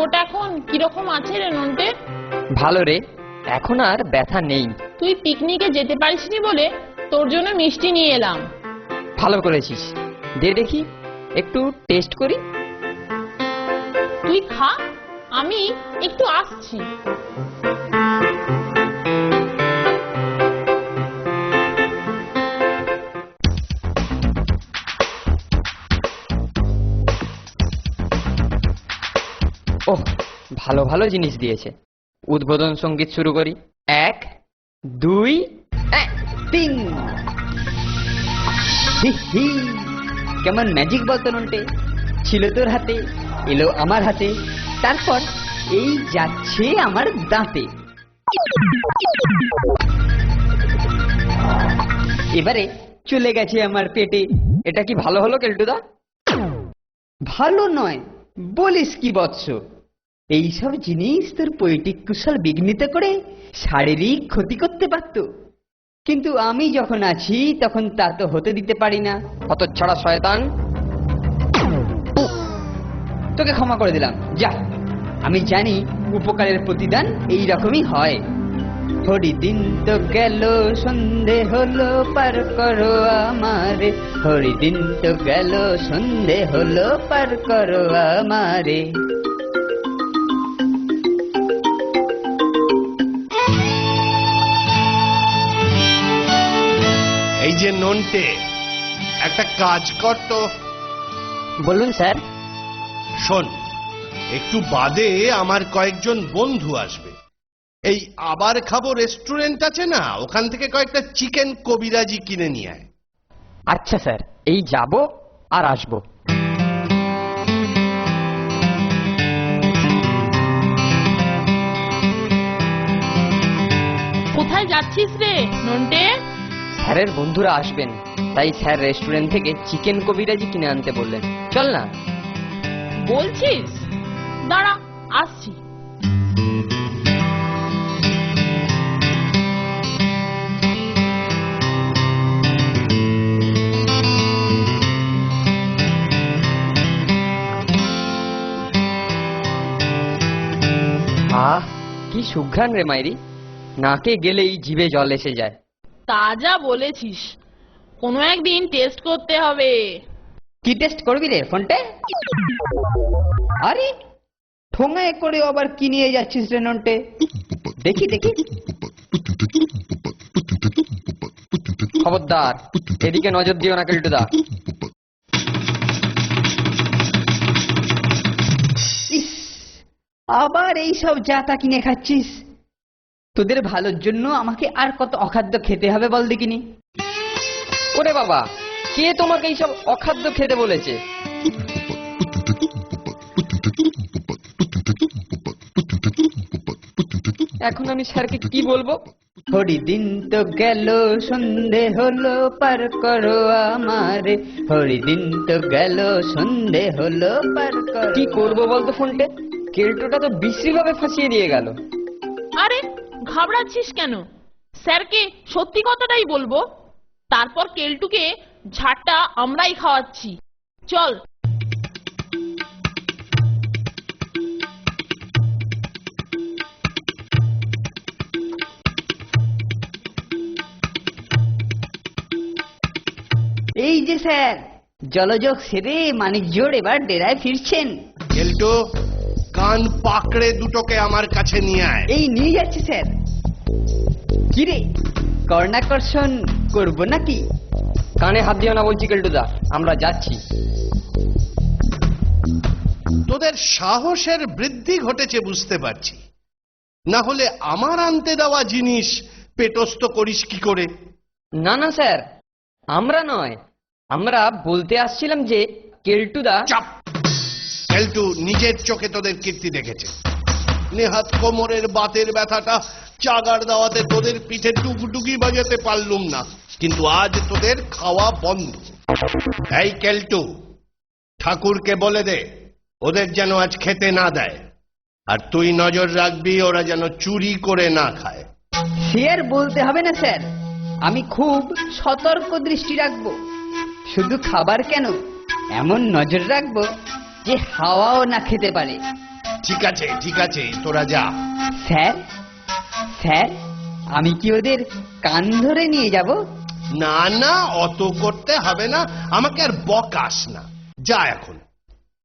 চোট এখন কীরকম আছে রে নন্টে? ভালো রে এখন আর ব্যথা নেই। তুই পিকনিকে যেতে পারিসনি বলে তোর জন্য মিষ্টি নিয়ে এলাম। ভালো করেছিস। দে দেখি একটু টেস্ট করি। তুই খা আমি একটু আসছি। ওহ, ভালো ভালো জিনিস দিয়েছে। উদ্বোধন সংগীত শুরু করি। এক, দুই তিন। কেমন ম্যাজিক বলতো নন্টে ছিল তোর হাতে, এলো আমার হাতে। তারপর এই যাচ্ছে আমার দাঁতে। এবারে চলে গেছে আমার পেটে। এটা কি ভালো হলো, কেলটুদা? ভালো নয়, বলিস কি বৎস। এইসব জিনিস তোর পৈটিক কুশল বিঘ্নিত করে শারীরিক ক্ষতি করতে পারত। কিন্তু আমি যখন আছি, তখন তা তো হতে দিতে পারি না। অত ছাড়া শয়তান তোকে ক্ষমা করে দিলাম। যা, আমি জানি উপকারের প্রতিদান এই রকমই হয়। হরিদিন তো গেল, সন্ধে হলো, পার করো আমারে। হরিদিন তো গেল, সন্ধে হলো, পার করো আমারে। নন্টে একটা কাজ কর তো। বলুন স্যার। শোন একটু বাদে আমার কয়েকজন বন্ধু আসবে। এই আবার খাব রেস্টুরেন্ট আছে না? ওখান থেকে কয়েকটা চিকেন কবিরাজি কিনে নিয়ে আয়। আচ্ছা স্যার। এই যাব আর আসব। কোথায় যাচ্ছিস রে নন্টে? স্যারের বন্ধুরা আসবেন। তাই স্যার রেস্টুরেন্ট থেকে চিকেন কবিরাজি কিনে আনতে বললেন। চল না। বলছিস? দাঁড়া আসছি। আহ কি সুঘ্রাণ রে মাইরি। নাকে গেলেই জিভে জল এসে যায়। তা যা বলেছিস। কোনো একদিন টেস্ট করতে হবে। কি টেস্ট করবি রে ফোনটে আরে, ঠোঙায় করে আবার কি নিয়ে যাচ্ছিস রে নন্টে? দেখি দেখি। খবরদার, এদিকে নজর দিও না কেলটুদা। আবার এই সব জাতা কিনে খাচ্ছিস। তোদের ভালোর জন্য আমাকে আর কত অখাদ্য খেতে হবে বল দেখিনি? ওরে বাবা কে তোমাকে এইসব অখাদ্য খেতে বলেছে? এখন আমি স্যারকে কি বলব? হরিদিন তো গেল সন্ধে হলো পার করো আমারে। হরিদিন তো গেল সন্ধে হলো পার করো কি করব বলতো ফোনটে? কেলটোটা তো বিশ্রী ভাবে ফাঁসিয়ে দিয়ে গেল। আরে ঘাবড়াচ্ছিস কেন? স্যারকে সত্যি কথাটাই বলব তারপর কেলটুকে ঝাড়টা আমরাই খাওয়াচ্ছি। চল। এই যে স্যার জলযোগ সেরে মানিক জোড় এবার ডেরায় ফিরছেন। কেলটো কান পাকড়ে দুটোকে আমার কাছে নিয়ে আয়। এই নিয়ে যাচ্ছে স্যার। কিরে কর্ণাকর্ষণ করব নাকি? কানে হাত দিও না বলছি কেলটুদা আমরা যাচ্ছি। তোদের সাহসের বৃদ্ধি ঘটেছে বুঝতে পারছি। না হলে আমার আনতে দেওয়া জিনিস পেটস্থ করিস কি করে? না না স্যার আমরা নয়। আমরা বলতে আসছিলাম যে কেলটুদা চাপ! কেলটু নিজের চোখে তোদের কীর্তি দেখেছে। নেহাত কোমরের বাতের ব্যথাটা চাগার দাওয়াতে তোদের পিঠে টুকটুকি বাজাতে পারলুম না। কিন্তু আজ তোদের খাওয়া বন্ধ। এই কেলটু ঠাকুরকে বলে দে ওদের যেন আজ খেতে না দেয়। আর তুই নজর রাখবি ওরা যেন চুরি করে না খায়। সে বলতে হবে না স্যার। আমি খুব সতর্ক দৃষ্টি রাখব। শুধু খাবার কেন এমন নজর রাখব যে হাওয়াও না খেতে পারে। ঠিক আছে ঠিক আছে তোরা যা। স্যার স্যার আমি কি ওদের কান ধরে নিয়ে যাব? না না অত করতে হবে না। আমাকে আর বকাস না। যা এখন।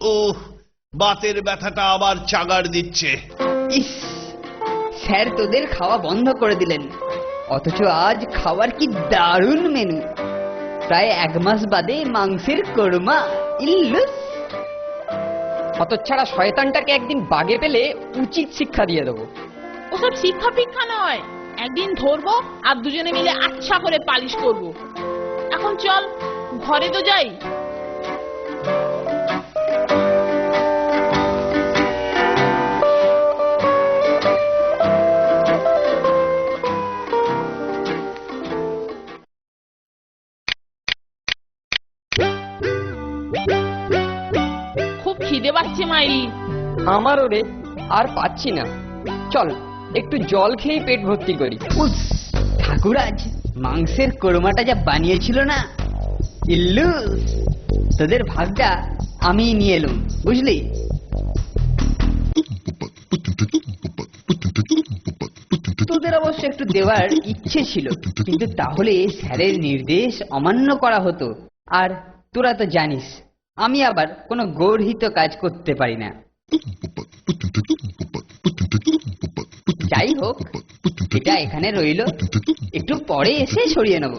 ও বাতের ব্যথাটা আবার চাগার দিচ্ছে। ইস স্যার তোদের খাওয়া বন্ধ করে দিলেন। অথচ আজ খাওয়ার কি দারুণ মেনু। প্রায় এক মাস বাদে মাংসের কোরমা। ইল্লুস! হতচ্ছাড়া শয়তানটাকে একদিন বাগে পেলে উচিত শিক্ষা দিয়ে দেবো। ওসব শিক্ষা ফিক্ষা নয়। একদিন ধরবো আর দুজনে মিলে আচ্ছা করে পালিশ করব। এখন চল, ঘরে তো যাই। খুব খিদে পাচ্ছে মাইরি। আমারও রে, আর পাচ্ছি না। চল। একটু জল খেয়ে পেট ভর্তি করি। ঠাকুরাজ, মাংসের কোরমাটা যা বানিয়েছিল না? ইল্লু, তোদের ভাগটা আমি নিয়ে এলুম, বুঝলি? তোদের অবশ্য একটু দেওয়ার ইচ্ছে ছিল, কিন্তু তাহলে স্যারের নির্দেশ অমান্য করা হতো। আর তোরা তো জানিস, আমি আবার কোনো গর্হিত কাজ করতে পারি না। যাই হোক এটা এখানে রইল। একটু পরে এসে সরিয়ে নেব।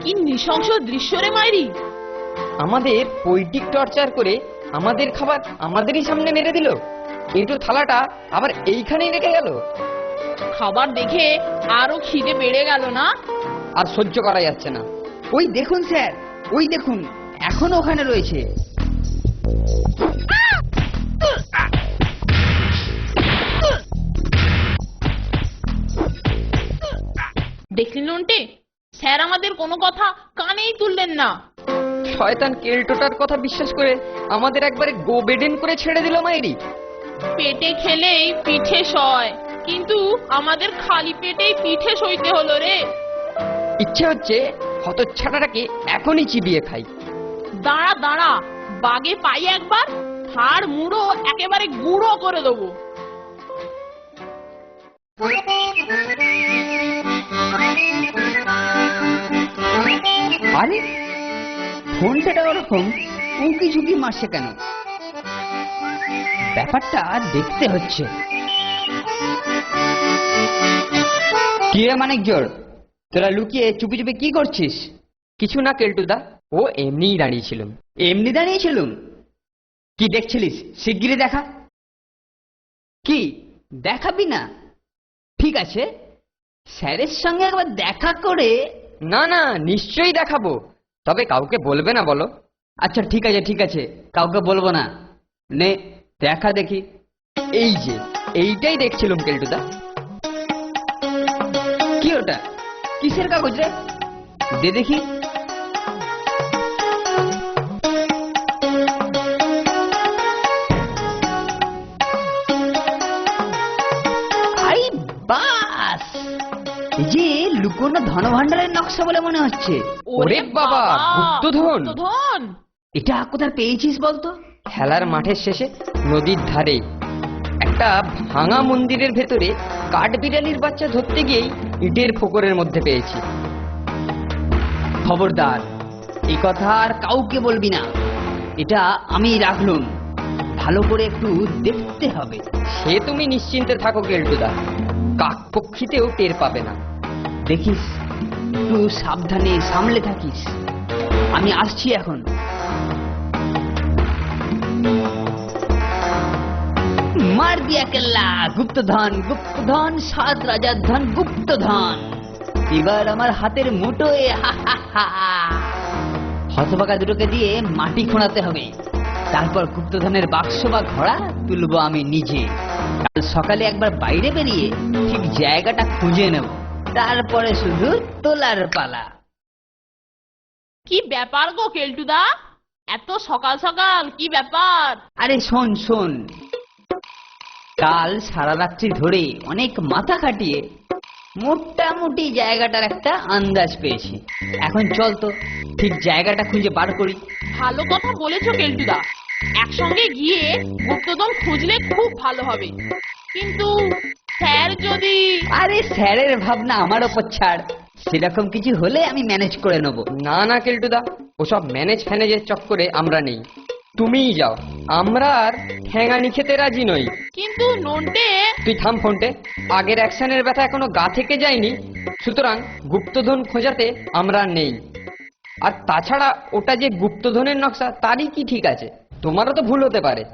কি নৃশংস দৃশ্য রে মাইরি। আমাদের পৈটিক টর্চার করে আমাদের খাবার আমাদেরই সামনে মেরে দিল। একটু থালাটা আবার এইখানেই রেখে গেল। খাবার দেখে আরও খিদে বেড়ে গেল না? আর সহ্য করা যাচ্ছে না। ওই দেখুন স্যার ওই দেখুন এখনও ওখানে রয়েছে। দেখলি নন্টে স্যার আমাদের কোনো কথা কানেই তুললেন না। শয়তান কেলটোটার কথা বিশ্বাস করে আমাদের একবারে গোবেডেন করে ছেড়ে দিল মাইরি। পেটে খেলেই পিঠে সয় কিন্তু আমাদের খালি পেটেই পিঠে সইতে হলো রে। ইচ্ছে হচ্ছে হতচ্ছাটাটাকে এখনই চিবিয়ে খাই। দাঁড়া দাঁড়া বাগে পাই একবার হাড় মুড়ো একেবারে গুঁড়ো করে দেবো। আরে, ফোনটা ওরকম উঁকি ঝুঁকি মারছে কেন? ব্যাপারটা দেখতে হচ্ছে। কিরে মানিক জোর? তোরা লুকিয়ে চুপি চুপি কি করছিস? কিছু না, কেলটুদা। ও এমনিই দাঁড়িয়েছিলাম। এমনি দাঁড়িয়েছিলুম? কি দেখছিলিস? শিগগিরই দেখা। কি? দেখাবি না? ঠিক আছে। স্যারের সঙ্গে একবার দেখা করে না না নিশ্চয়ই দেখাবো। তবে কাউকে বলবে না বলো। আচ্ছা ঠিক আছে ঠিক আছে। কাউকে বলব না। নে দেখা দেখি। এই যে এইটাই দেখছিলাম কেলটুদা। কি ওটা? কিসের কাগজ রে? দে দেখি। লুকোনো ধনভাণ্ডারের নকশা বলে মনে হচ্ছে। ওরে বাবা, গুপ্তধন। গুপ্তধন। এটা কোথায় পেয়েছিস বলতো? খেলার মাঠের শেষে নদীর ধারে একটা ভাঙা মন্দিরের ভেতরে কাঠবিড়ালির বাচ্চা ধরতে গিয়েই ইটের ফোকরের মধ্যে পেয়েছি। খবরদার এই কথা আর কাউকে বলবি না। এটা আমি রাখলুম। ভালো করে একটু দেখতে হবে। সে তুমি নিশ্চিন্তে থাকো কেলটুদা কাক পক্ষীতেও টের পাবে না। দেখিস, একটু সাবধানে সামলে থাকিস। আমি আসছি এখন। মার দিয়া কেল্লা, গুপ্তধন গুপ্তধন, সাত রাজার ধন, গুপ্তধন। এবার আমার হাতের মুঠোয় হতবাকা দুটোকে দিয়ে মাটি খোঁড়াতে হবে। তারপর গুপ্তধনের বাক্স বা ঘোড়া তুলবো আমি নিজে। কাল সকালে একবার বাইরে বেরিয়ে ঠিক জায়গাটা খুঁজে নেব। তারপরে শুধু তোলার পালা। কি ব্যাপার গো কেলটুদা? এত সকাল সকাল কি ব্যাপার? আরে শোন শোন। কাল সারা রাত্রি ধরে অনেক মাথা খাটিয়ে মোটামুটি জায়গাটার একটা আন্দাজ পেয়েছি। এখন চল তো ঠিক জায়গাটা খুঁজে বার করি। ভালো কথা বলেছ কেলটুদা। একসঙ্গে গিয়ে গুপ্তধন খুঁজলে খুব ভালো হবে। কিন্তু স্যার যদি আরে স্যারের ভাবনা আমার ওপর ছাড়। সেরকম কিছু হলে আমি ম্যানেজ করে নেব। না না কেলটুদা ওসব ম্যানেজ ফ্যানেজের চক্করে আমরা নেই। তুমিই যাও। আমরা আর ঠ্যাঙানি খেতে রাজি নই। কিন্তু নন্টে তুই থাম ফোনটে। আগের অ্যাকশনের ব্যথা এখনও গা থেকে যায়নি। সুতরাং গুপ্তধন খোঁজাতে আমরা নেই। আর তাছাড়া ওটা যে গুপ্তধনের নকশা তারই কি ঠিক আছে? তোমারও তো ভুল হতে পারে।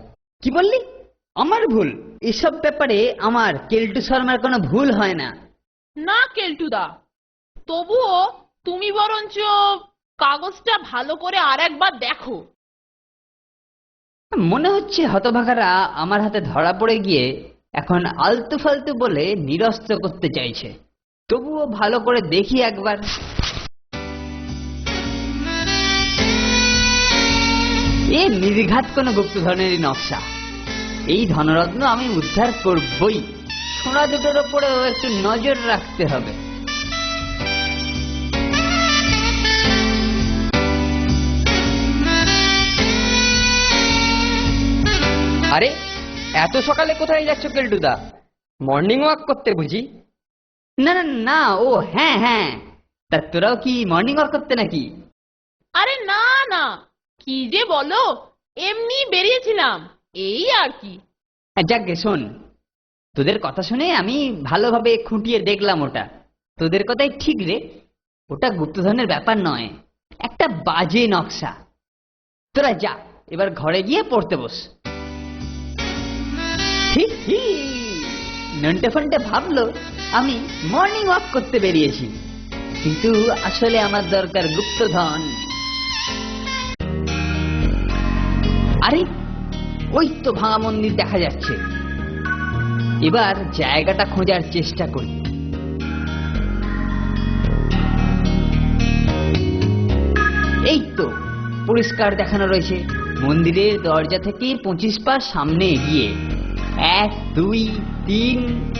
কি বললি? আমার ভুল। এসব ব্যাপারে আমার কেলটু শর্মার কোনো ভুল হয় না। না কেলটুদা। তবুও তুমি বরঞ্চ কাগজটা ভালো করে আর একবার দেখো। মনে হচ্ছে হতভাগারা আমার হাতে ধরা পড়ে গিয়ে এখন আলতু ফালতু বলে নিরস্ত করতে চাইছে। তবুও ভালো করে দেখি একবার। এ নির্ঘাত কোনো গুপ্তধনেরই নকশা। এই ধনরত্ন আমি উদ্ধার করবই। সোনা দুটোর ওপরেও একটু নজর রাখতে হবে। আরে এত সকালে কোথায় যাচ্ছ কেলটুদা? মর্নিং ওয়াক করতে বুঝি? না না না ও হ্যাঁ হ্যাঁ। তা তোরাও কি মর্নিং ওয়াক করতে নাকি? আরে না না। কি যে বলো এমনি বেরিয়েছিলাম। এই আর কি। হ্যাঁ, যাকগে শোন। তোদের কথা শুনে আমি ভালোভাবে খুঁটিয়ে দেখলাম ওটা। তোদের কথাই ঠিক রে। ওটা গুপ্তধনের ব্যাপার নয় একটা বাজে নকশা। তোরা যা এবার ঘরে গিয়ে পড়তে বস। নন্টে ফন্টে ভাবলো আমি মর্নিং ওয়াক করতে বেরিয়েছি। কিন্তু আসলে আমার দরকার গুপ্তধন। আরে ওই তো ভাঙা মন্দির দেখা যাচ্ছে। এবার জায়গাটা খোঁজার চেষ্টা করি। এই তো পরিষ্কার দেখানো রয়েছে। মন্দিরের দরজা থেকে পঁচিশ পা সামনে এগিয়ে। এক, দুই, তিন,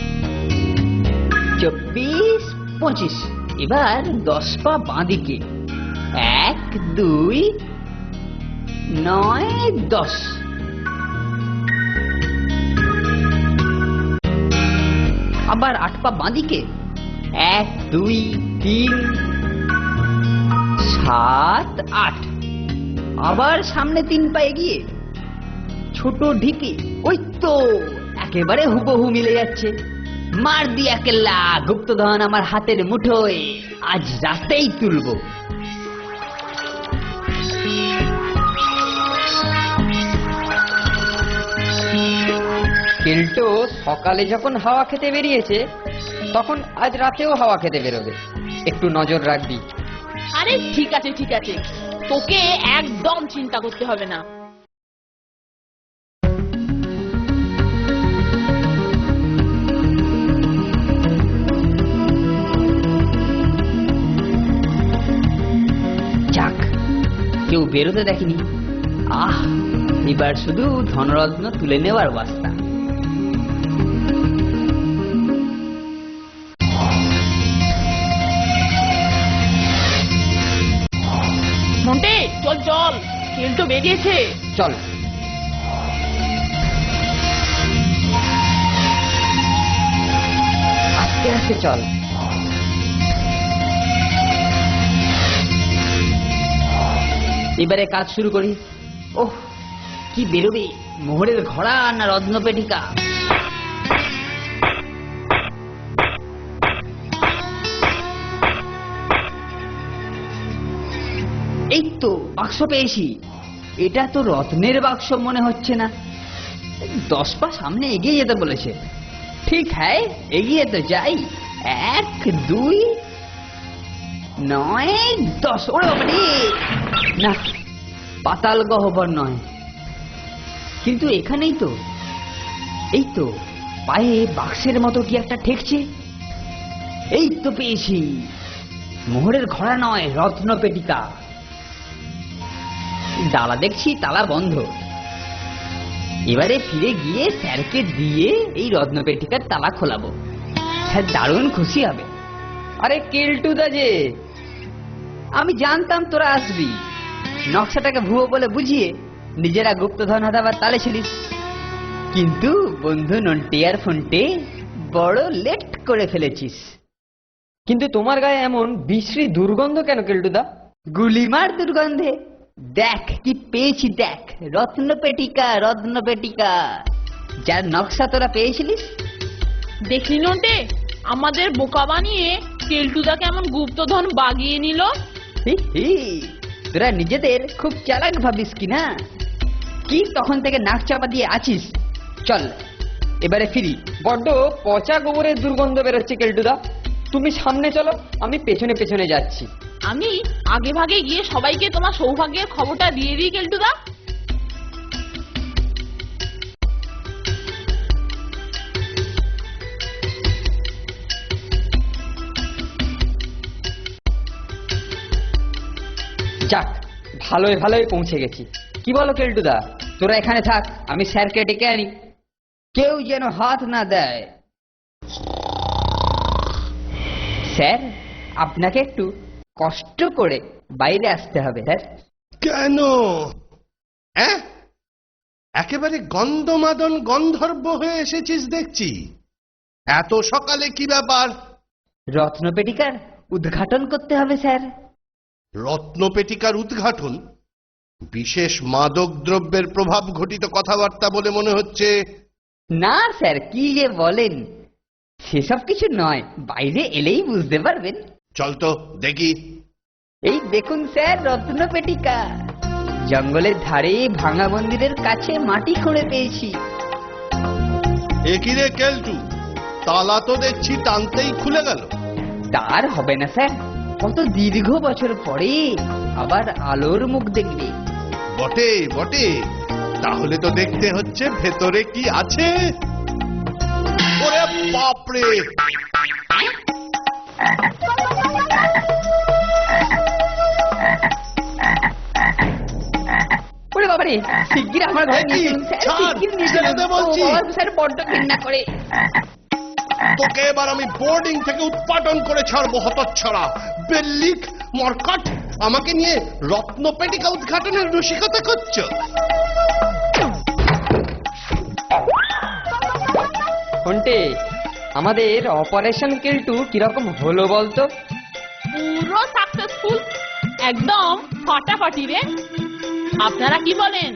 চব্বিশ, পঁচিশ। এবার দশ পা বাঁদিকে। এক, দুই, নয়, দশ। আবার আটপা বাঁদিকে? এক, দুই, তিন, সাত, আট। আবার সামনে তিন পা এগিয়ে। ছোট ঢিকে, ওই তো, একেবারে হুবহু মিলে যাচ্ছে। মার দিয়া কেল্লা, গুপ্তধন আমার হাতের মুঠোয়। আজ রাতেই তুলবো। কেল্টো সকালে যখন হাওয়া খেতে বেরিয়েছে তখন আজ রাতেও হাওয়া খেতে বেরোবে। একটু নজর রাখবি। আরে ঠিক আছে ঠিক আছে। তোকে একদম চিন্তা করতে হবে না। যাক কেউ বেরোতে দেখেনি। আহ এবার শুধু ধনরত্ন তুলে নেওয়ার বাস্তা বেরিয়েছে। চল। আস্তে আস্তে চল। এবারে কাজ শুরু করি। ওহ, কি বেরোবে? মোহরের ঘোড়া না রত্নপেটিকা? এই তো, বাক্স পেয়েছি। এটা তো রত্নের বাক্স মনে হচ্ছে না। দশ পা সামনে এগিয়ে যেতে বলেছে। ঠিক হ্যাঁ এগিয়ে তো যাই। এক, দুই, নয়, দশ। ওরে না, পাতাল গহ্বর নয়। কিন্তু এখানেই তো, এই তো, পায়ে বাক্সের মতো কি একটা ঠেকছে? এই তো পেয়েছি। মোহরের ঘোড়া নয়, রত্ন পেটিকা। ডালা দেখছি তালা বন্ধ। এবারে ফিরে গিয়ে স্যারকে দিয়ে এই রত্ন পেটিকার তালা খোলাবো। স্যার দারুণ খুশি হবে। আরে কেলটুদা যে! আমি জানতাম তোরা আসবি। নকশাটাকে ভুয়ো বলে বুঝিয়ে নিজেরা গুপ্তধন হাতাবার তালে ছিলিস। কিন্তু বন্ধু নন্টে আর ফোনটে বড় লেট করে ফেলেছিস। কিন্তু তোমার গায়ে এমন বিশ্রী দুর্গন্ধ কেন কেলটুদা? গুলিমার দুর্গন্ধে দেখ কি পেয়েছি দেখ। রত্ন পেটিকা রত্ন পেটিকা। যার নকশা তোরা পেয়েছিলিস? দেখলি নন্টে আমাদের বোকা বানিয়ে কেলটুদা কেমন গুপ্তধন বাগিয়ে নিল? হি হি, তোরা নিজেদের খুব চালাক ভাবিস কি না? কি তখন থেকে নাক চাপা দিয়ে আছিস? চল এবারে ফিরি। বড্ড পচা গোবরের দুর্গন্ধ বেরোচ্ছে কেলটুদা। তুমি সামনে চলো আমি পেছনে পেছনে যাচ্ছি। আমি আগে ভাগে গিয়ে সবাইকে তোমার সৌভাগ্যের খবরটা দিয়ে দিই, কেলটুদা। যাক, ভালোই ভালোই পৌঁছে গেছি। কি বলো, কেলটুদা? তোরা এখানে থাক, আমি স্যারকে ডেকে আনি। কেউ যেন হাত না দেয়। স্যার, আপনাকে একটু কষ্ট করে বাইরে আসতে হবে স্যার। কেন? অ্যাঁ? একেবারে গন্ধমাদন গন্ধর্ব হয়ে এসেছিস দেখছি। এত সকালে কি ব্যাপার? রত্নপেটিকার উদ্ঘাটন করতে হবে স্যার। রত্নপেটিকার উদ্ঘাটন? বিশেষ মাদক দ্রব্যের প্রভাব ঘটিত কথাবার্তা বলে মনে হচ্ছে। না স্যার কি যে বলেন। সেসব কিছু নয় বাইরে এলেই বুঝতে পারবেন। চল তো দেখি। এই দেখুন স্যার রত্নপেটিকা। জঙ্গলের ধারে ভাঙা মন্দিরের কাছে মাটি খুঁড়ে পেয়েছি। একিরে কেলটু? তালা তো দেখছি টানতেই খুলে গেল। তার হবে না স্যার কত দীর্ঘ বছর পরে আবার আলোর মুখ দেখবে। বটে বটে। তাহলে তো দেখতে হচ্ছে ভেতরে কি আছে। ওরে বাপরে! ওরে বাবারে শিগগির আমার ঘরে নিয়ে চলুন, স্যার ছাড়, শিগগির নিয়ে ছেড়ে চলুন। বলছি। ও বাবা, স্যার বড্ড ঘৃণা করে তোকে এবার আমি বোর্ডিং থেকে উৎপাদন করে ছাড়বো হতচ্ছড়া বেল্লিক মরকট আমাকে নিয়ে রত্নপেটিকা উদ্ঘাটনের রসিকতা করছ ফোনটে আমাদের অপারেশন কেলটু কীরকম হলো বলতো? পুরো সাকসেসফুল একদম ফাটাফাটি রে। আপনারা কি বলেন?